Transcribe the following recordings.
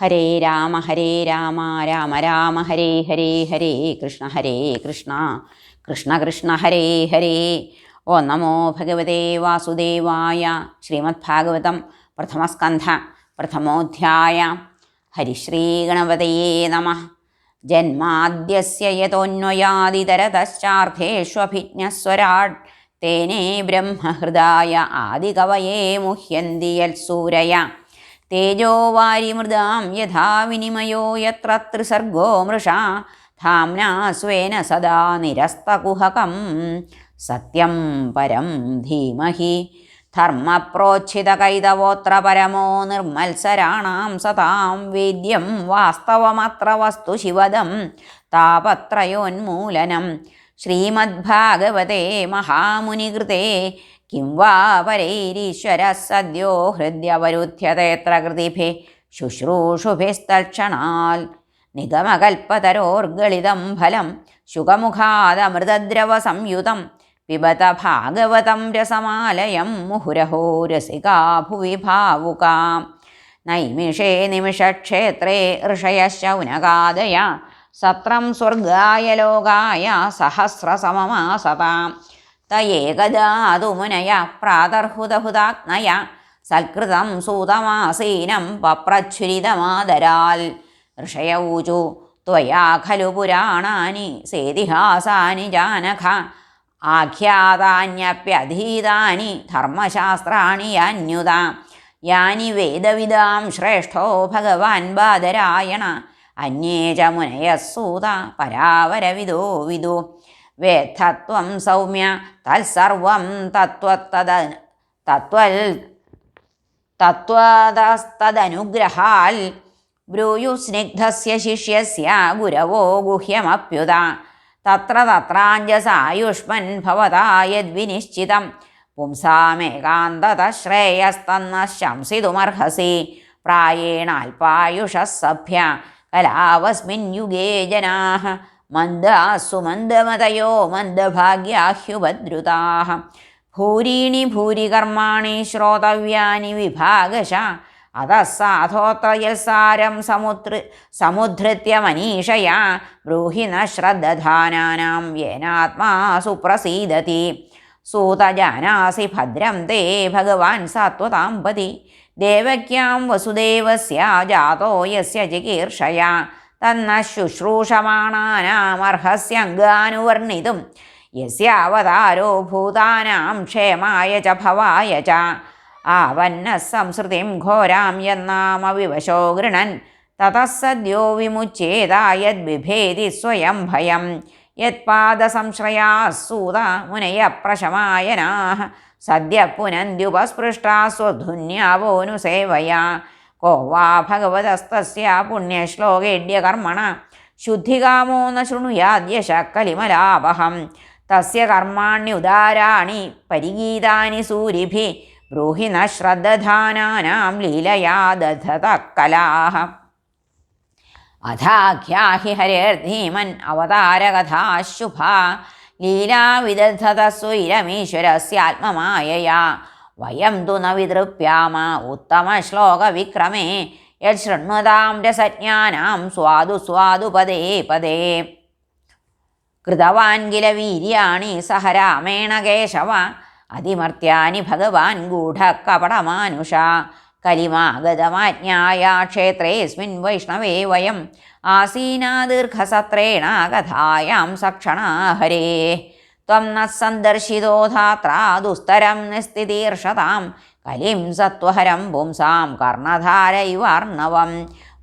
ഹരേ രാമ ഹരേ രാമ രാമ രാമ ഹരേ ഹരേ ഹരേ കൃഷ്ണ ഹരേ കൃഷ്ണ. കൃഷ്ണ കൃഷ്ണ ഹരേ ഹരേ. ഓ നമോ ഭഗവതേ വാസുദേവായ ശ്രീമദ്ഭാഗവതം പ്രഥമസ്കന്ധ പ്രഥമോധ്യായ. ഹരിശ്രീഗണപതയേ നമ. ജന്മാദ്യസ്യ യതോന്വയാദിതരതശ്ചാർത്ഥേഷ്വഭിജ്ഞസ്വരാട് തേനേ ബ്രഹ്മഹൃദായ ആദികവയേ മുഹ്യന്തിയൽ യത്സൂരയ. തേജോ വാരിമൃതാം യഥാ വിനിമയോ യത്ര ത്രിസർഗോ മൃഷാ. ധാംനാ സ്വേന സദാ നിരസ്തകുഹകം. സത്യം പരം ധീമഹി. ധർമ്മപ്രോച്ഛിതകൈതവോത്ര പരമോ നിർമ്മത്സരാണാം സതാം വേദ്യം വാസ്തവമത്ര വസ്തു ശിവദം താപത്രയോന്മൂലനം. ശ്രീമദ്ഭാഗവതേ മഹാമുനികൃതേ കിം വാ പരൈരീശ്വര സദ്യോ ഹൃദ്യവരുധ്യതയത്ര കൃതിഭേ ശുശ്രൂഷുഭിസ്തൽക്ഷണാൽ നിഗമകൽപ്പതരോർഗളിതം ഫലം ശുഖമുഖാദമൃതദ്രവ സംയുതം പിബത ഭാഗവതം രസമാലയം മുഹുരഹോ രസികാ ഭുവി ഭാവുകാം നൈമിഷേ നിമിഷക്ഷേത്രേ ഋഷയശൗനകാദയ സത്രം സ്വർഗായ ലോകായ സഹസ്രസമമാസതാം തയേകദാതു പ്രാതർഹുതഹുതാത്മയ. സൽകൃതം സൂതമാസീനം പപ്രച്ഛുരിതമാദരാൽ ഋഷയൗചു ത്വയാ ഖലു പുരാണാനി സേതിഹാസാനി ജാനഖ. ആഖ്യാതാന്യപ്യധീതാനി ധർമ്മശാസ്ത്രാണി അന്യുത. യാനി വേദവിദാം ശ്രേഷ്ഠോ ഭഗവാൻ ബാദരായണ. അന്യേ ച മുനയസൂത പരാവരവിദോ വിദു. വേദ്ധത്വം സൗമ്യ തത്സർവം തത്വത്തത് തത്വൽ തത്വതസ്തദനുഗ്രഹാൽ ബ്രൂയുസ്നിഗ്ധസ്യ ശിഷ്യസ്യ ഗുരവോ ഗുഹ്യമപ്യുത തത്ര തത്രാഞ്ജസായുഷ്മൻ ഭവതാ യദ്വിനിശ്ചിതം പുംസാമേകാന്തത ശ്രേയസ്തന്ന ശംസിതുമർഹസി പ്രായേണാൽപായുഷ സഭ്യ കലാവസ്മിൻ യുഗേ ജനാः മന്ദാസു മന്ദമതയോ ഭൂരിണി ഭൂരീണി ഭൂരി ശ്രോതവ്യാനി വിഭാഗശ. അതഃ സാധോത്ര യൽസാരം സമുദ്ര സമുദ്ധൃത്യ മനീഷയാ ബ്രൂഹി ശ്രദ്ധാനാനാം യേനാത്മാ സുപ്രസീദതി. സൂതജാനാസി ഭദ്രം തേ ഭഗവാൻ സാത്വതാം പതി ദേവക്യാം വസുദേവസ്യ ജാതോ യസ്യ ചികീർഷയാ. തന്ന ശുശ്രൂഷമാണാനാമർഹസ്യംഗാനുവർണിതും യസ്യാവതാരോ ഭൂതാനാം ക്ഷേമായ ച ഭവായ ച. ആവന്ന സംസൃതിം ഘോരാം യന്നാമവിവശോ ഗൃണൻ. തതസദ്യോ സദ്യോ വിമുച്യേതായദ്ബിഭേതി സ്വയം ഭയം. യത്പാദസംശ്രയാസൂത മുനയ പ്രശമായനാ. സദ്യ പുനന്ത്യുപസ്പൃഷ്ടാ സ്വധുന്യാവോനുസേവയാ. കോ വാ ഭഗവതസ്തസ്യ പുണ്യശ്ലോകേഡ്യകർമ്മണ ശുദ്ധികാമോ ന ശൃണുയാദ്യശ കലിമലാപഹം തസ്യ കർമാണ്യുദാരാണി പരിഗീതാനി സൂരിഭി. ബ്രൂഹി ന ലീലയാ ദധത കലാഹ അഥാഖ്യാഹി ഹരേർധീമൻ അവതാരകഥാശുഭ. ലീലാവിദധത സ്വൈരമീശ്വരസ്യാത്മമായയാ വയം തു ന വിതൃപ്യാമ ഉത്തമശ്ലോകവിക്രമേ യശൃണ്വതാം രസജ്ഞാനാം സ്വാദു സ്വാദു പദേ പദേ. കൃതവാൻ കില വീര്യാണി സഹ രാമേണ കേശവ. അതിമർത്യാനി ഭഗവാൻ ഗൂഢകപടമാനുഷ കലിമാഗതമാജ്ഞായ ക്ഷേത്രേസ്മിൻ വൈഷ്ണവേ വയം. ആസീനാ ദീർഘസത്രേണ കഥായാം സക്ഷണാ ഹരേ ത്വം നഃ സന്ദർശിതോ ധാത്രാ ദുസ്തരം നിസ്ഥിതീർഷതാം കലിം സത്വഹരം പുംസാം കർണധാരൈവാർണവം.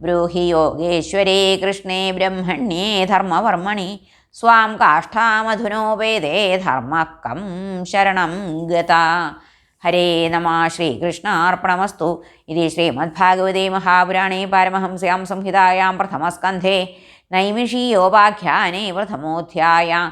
ബ്രൂഹി യോഗേശ്വരേ കൃഷ്ണേ ബ്രഹ്മണ്യേ ധർമ്മവർമ്മണി. സ്വാം കാഷ്ഠാമധുനോപേദേ ധർമ്മക്കം ശരണം ഗത. ഹരേ നമ ശ്രീകൃഷ്ണാർപ്പണമസ്തു. ഇത് ശ്രീമദ്ഭാഗവതേ മഹാപുരാണേ പാരമഹംസ്യാം സംഹിതായാം പ്രഥമസ്കന്ധേ. നൈമിഷീയോപാഖ്യാനേ പ്രഥമോധ്യായ.